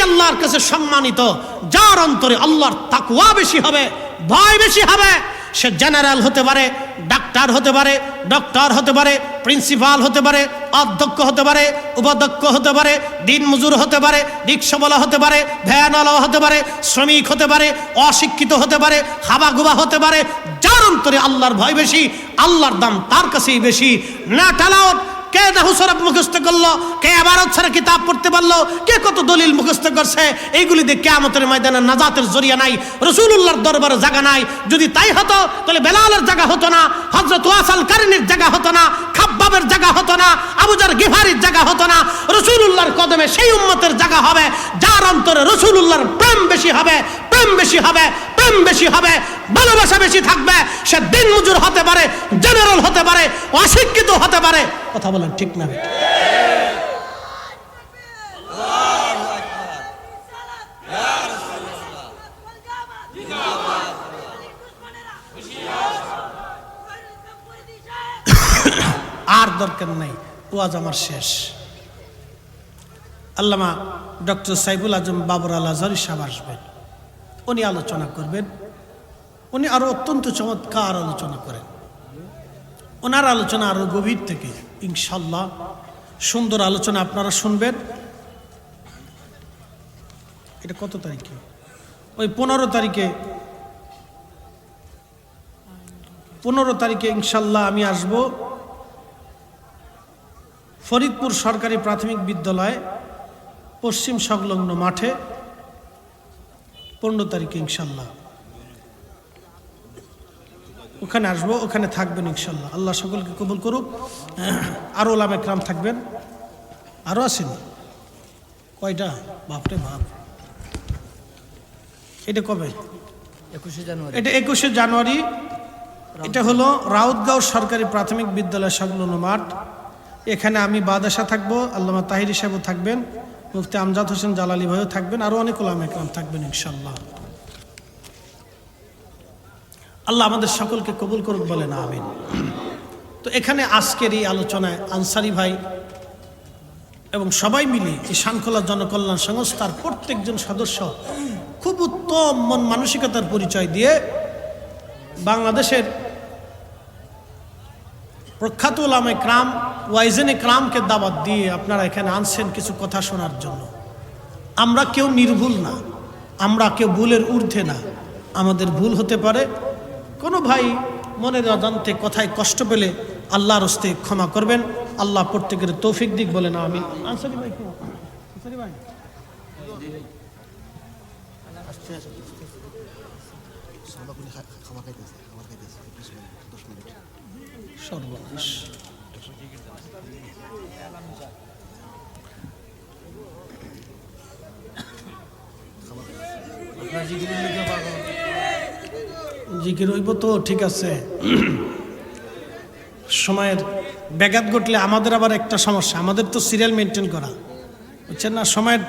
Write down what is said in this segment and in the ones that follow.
আল্লাহর কাছে সম্মানিত যার অন্তরে আল্লাহর তাকুয়া বেশি হবে ভয় বেশি হবে সে জেনারেল হতে পারে ডাক্তার হতে পারে ডক্টর হতে পারে প্রিন্সিপাল হতে পারে অধ্যক্ষ হতে পারে উপাধ্যক্ষ হতে পারে দিন মজুর হতে পারে রিক্সাওয়ালা হতে পারে ভ্যানওয়ালা হতে পারে শ্রমিক হতে পারে অশিক্ষিত হতে পারে হাবাগুবা হতে পারে যার অন্তরে আল্লাহর ভয় বেশি আল্লাহর দাম তার কাছেই বেশি না টালাওত কে দাহুসরফ মুখস্থ করল? কে আবারত ছাড়া কিতাব পড়তে পারল? কে কত দলিল মুখস্থ করছে? এইগুলি দিয়ে কেয়ামতের ময়দানে নাজাতের জরিয়া নাই রসুল্লাহর দরবারে জায়গা নাই। যদি তাই হতো, তাহলে বেলালের জায়গা হতো না হজরত ওয়াসাল কারিনের জায়গা হতো না, খাব্বাবের জায়গা হতো না আবুজার গিফারির জায়গা হতো না রসুল্লাহর কদমে সেই উম্মতের জায়গা হবে, যার অন্তরে রসুল্লাহর প্রেম বেশি হবে, প্রেম বেশি হবে। প্রেম বেশি হবে, ভালোবাসা বেশি থাকবে, সে দিন মজুর হতে পারে জেনারেল হতে পারে, অশিক্ষিত হতে পারে। কথা বলেন ঠিক না? আর দরকার নাই, ওয়াজ আমার শেষ। আল্লামা ডক্টর সাইফুল আজম বাবর আল আজহরি সাহেব আসবেন। উনি আলোচনা করবেন। উনি আরও অত্যন্ত চমৎকার আলোচনা করেন। ওনার আলোচনা আরও গভীর থেকে ইনশাল্লাহ সুন্দর আলোচনা আপনারা শুনবেন। এটা কত তারিখে? ওই পনেরো তারিখে। পনেরো তারিখে ইনশাল্লাহ আমি আসব। ফরিদপুর সরকারি প্রাথমিক বিদ্যালয়, পশ্চিম সংলগ্ন মাঠে। পনেরো তারিখে ইনশাল্লাহ। ওখানে আসব ওখানে থাকবেন ইনশাল্লাহ। আল্লাহ সকলকে কবুল করুক। আরও ওলাম একরাম থাকবেন। আরও আছেন? কয়টা? বাপরে বাপ। এটা কবে? একুশে জানুয়ারি। এটা একুশে জানুয়ারি। এটা হলো রাউতগাঁও সরকারি প্রাথমিক বিদ্যালয় সংলগ্ন মাঠ। এখানে আমি বাদাসা থাকব আল্লামা তাহির সাহেবও থাকবেন। মুফতি আমজাদ হোসেন জালালি ভাইও থাকবেন আরও অনেক ওলাম একরাম থাকবেন ইনশাল্লাহ আল্লাহ আমাদের সকলকে কবুল করুক বলেন, আমিন। তো এখানে আজকের এই আলোচনায় আনসারি ভাই এবং সবাই মিলে এই শানখোলা জনকল্যাণ সংস্থার প্রত্যেকজন সদস্য খুব উত্তম মন মানসিকতার পরিচয় দিয়ে বাংলাদেশের প্রখ্যাত ওলামে ক্রাম ওয়াইজেনে ক্রামকে দাবাত দিয়ে আপনারা এখানে আনছেন কিছু কথা শোনার জন্য। আমরা কেউ নির্ভুল না, আমরা কেউ ভুলের ঊর্ধ্বে না, আমাদের ভুল হতে পারে। কোনো ভাই মনের অজান্তে কথায় কষ্ট পেলে আল্লাহর হস্তে ক্ষমা করবেন, আল্লাহ প্রত্যেকের তৌফিক দিক বলে না আমি ভাই। সর্বনাশ। আপনার জিকিরের লিখে পাবো জিকির হইব তো ঠিক আছে। সময়ের ব্যাঘাত ঘটলে আমাদের আবার একটা সমস্যা। আমাদের তো সিরিয়াল মেনটেন করা। বুঝছেন না? সময়ের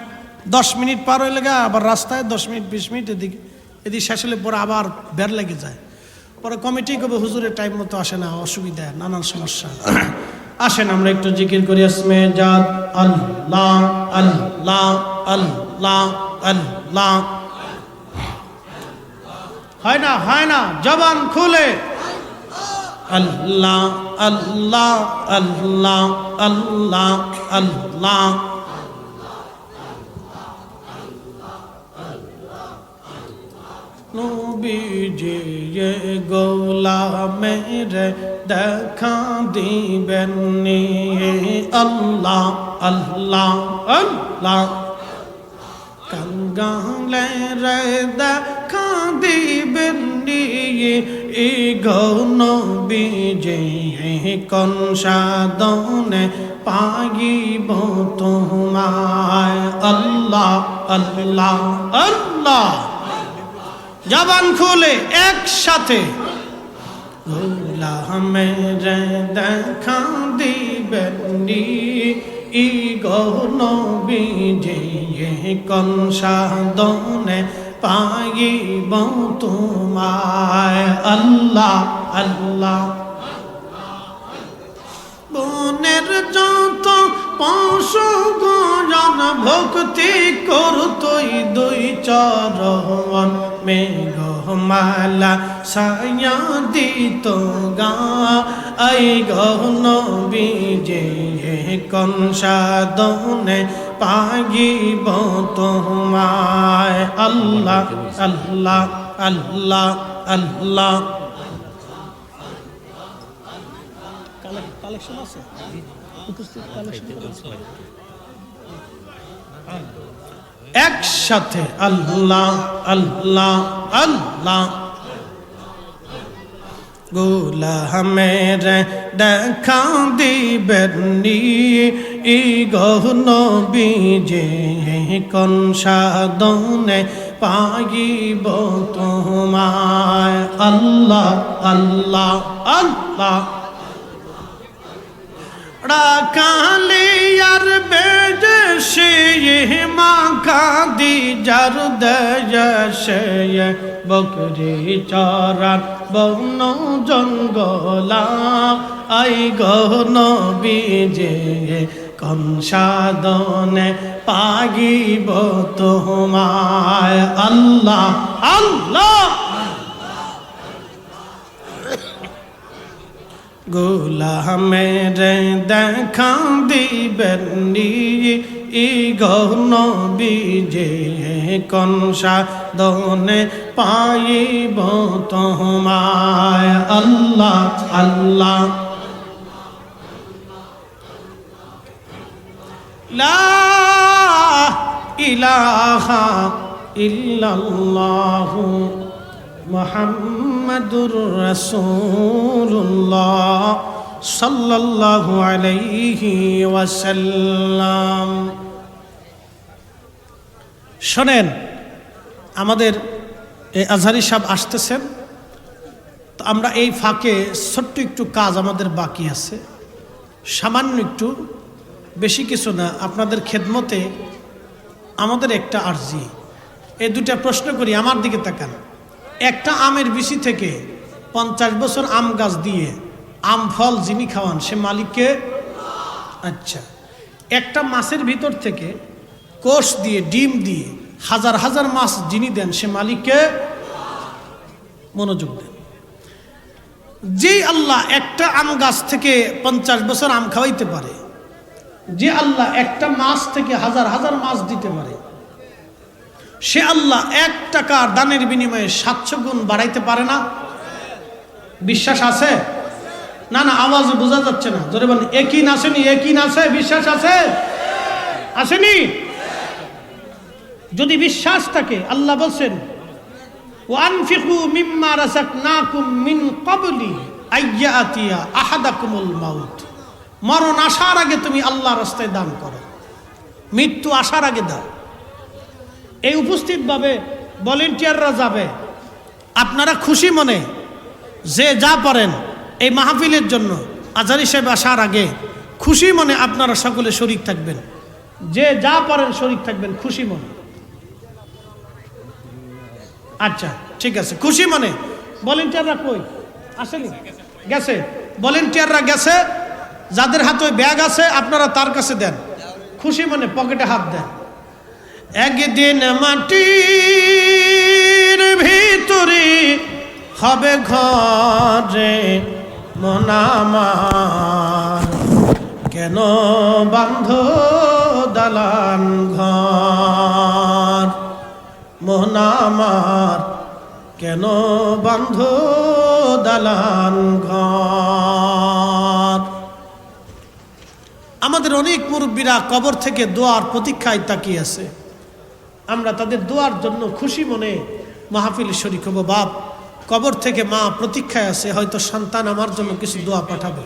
দশ মিনিট পার হয়ে গা আবার রাস্তায় দশ মিনিট বিশ মিনিট এদিকে এদিকে শেষ হলে পরে আবার বের লেগে যায়। পরে কমিটি কবে হুজুরের টাইম মতো আসে না, অসুবিধা, নানান সমস্যা। আসেন আমরা একটু জিকির করি আসমে জাত আল্লাহ হয় না হয় না, জবান খুলে। আল্লাহ আল্লাহ আল্লাহ আল্লাহ আল্লাহ নবীজি গোলামের দেখা দিবেন আল্লাহ আল্লাহ আল্লাহ কাঙ্গালে রে দেখা দিবেন নিয়ে এই গৌন বিজে কোন সাধনে পাইব তোমায় আল্লাহ আল্লাহ আল্লাহ জবান খুলে একসাথে। দেখা দিবেন ই গহন বিজে কন সাধনে পাইব তোমায়। আল্লাহ আল্লাহ বনের যত পশু গজন ভক্তি করতই করতো চরণ মেঘমালা সায়া দিত গা। আই গহন বিজে কন সাদনে পাগিব তোমায়। আল্লাহ আল্লাহ আল্লাহ আল্লাহ। কালেকশন আছে? উপস্থিত কালেকশন একসাথে আল্লাহ আল্লাহ আল্লাহ। গোলামের দেখা দিবেননি ই গহন বীজে কন সাদনে পাইব তোমায়। আল্লাহ আল্লাহ আল্লাহ। কালিয়ার বেজে মাখা দি যার দয়সে বকরি চরার বন জঙ্গলা আই গহন বিজে কংসাদনে পাগিব তোমায় আল্লাহ আল্লাহ গোলামের দেখা দিবেননি। ই গহন বিজে কনসা দনে পাইব তোমায়। আল্লাহ আল্লাহ। লা ইলাহা ইল্লাল্লাহু মোহাম্মদুর রসুল্লাহ সাল্লাল্লাহু আলাইহি ওয়াসাল্লাম। শোনেন, আমাদের এই আজহারি সাহেব আসতেছেন। তো আমরা এই ফাঁকে ছোট্ট একটু কাজ আমাদের বাকি আছে। সামান্য একটু, বেশি কিছু না, আপনাদের খেদমতে আমাদের একটা আর্জি। এই দুটা প্রশ্ন করি, আমার দিকে তাকান। একটা আমের বিচি থেকে পঞ্চাশ বছর আম গাছ দিয়ে আম ফল যিনি খাওয়ান, সে মালিককে? আচ্ছা। একটা মাছের ভিতর থেকে কোষ দিয়ে, ডিম দিয়ে হাজার হাজার মাছ যিনি দেন, সে মালিককে? মনোযোগ দেন। যে আল্লাহ একটা আম গাছ থেকে পঞ্চাশ বছর আম খাওয়াইতে পারে, যে আল্লাহ একটা মাছ থেকে হাজার হাজার মাছ দিতে পারে সে আল্লাহ এক টাকার দানের বিনিময়ে সাতশো গুণ বাড়াইতে পারে না। বিশ্বাস আছে? না না, আওয়াজ বোঝা যাচ্ছে না। জোরে বলেন, একই নাসেনি একই নাসে বিশ্বাস আছে? আসেনি? যদি বিশ্বাস থাকে, আল্লাহ বলছেন মিম্মা আসার আগে তুমি আল্লাহ রাস্তায় দান করো। মৃত্যু আসার আগে দাও। এই উপস্থিতভাবে ভলেন্টিয়াররা যাবে। আপনারা খুশি মনে যে যা পারেন এই মাহফিলের জন্য। আজারি সাহেব আসার আগে খুশি মনে আপনারা সকলে শরিক থাকবেন। যে যা পারেন শরিক থাকবেন, খুশি মনে। আচ্ছা ঠিক আছে, খুশি মনে। ভলেন্টিয়াররা কই? আসেনি? গেছে। ভলেন্টিয়াররা গেছে, যাদের হাতে ব্যাগ আছে, আপনারা তার কাছে দেন। খুশি মনে পকেটে হাত দেন। একদিন মাটির ভিতরে হবে ঘরে মনামার কেন বান্ধ দালান ঘর? মোহনামার কেন বান্ধ দালান ঘর? আমাদের অনেক মুরব্বীরা কবর থেকে দোয়ার প্রতীক্ষায় তাকিয়ে আছে। আমরা তাদের দোয়ার জন্য খুশি মনে মাহফিল শরিক হব। বাপ, কবর থেকে মা প্রতীক্ষায় আছে, হয়তো সন্তান আমার জন্য কিছু দোয়া পাঠাবে।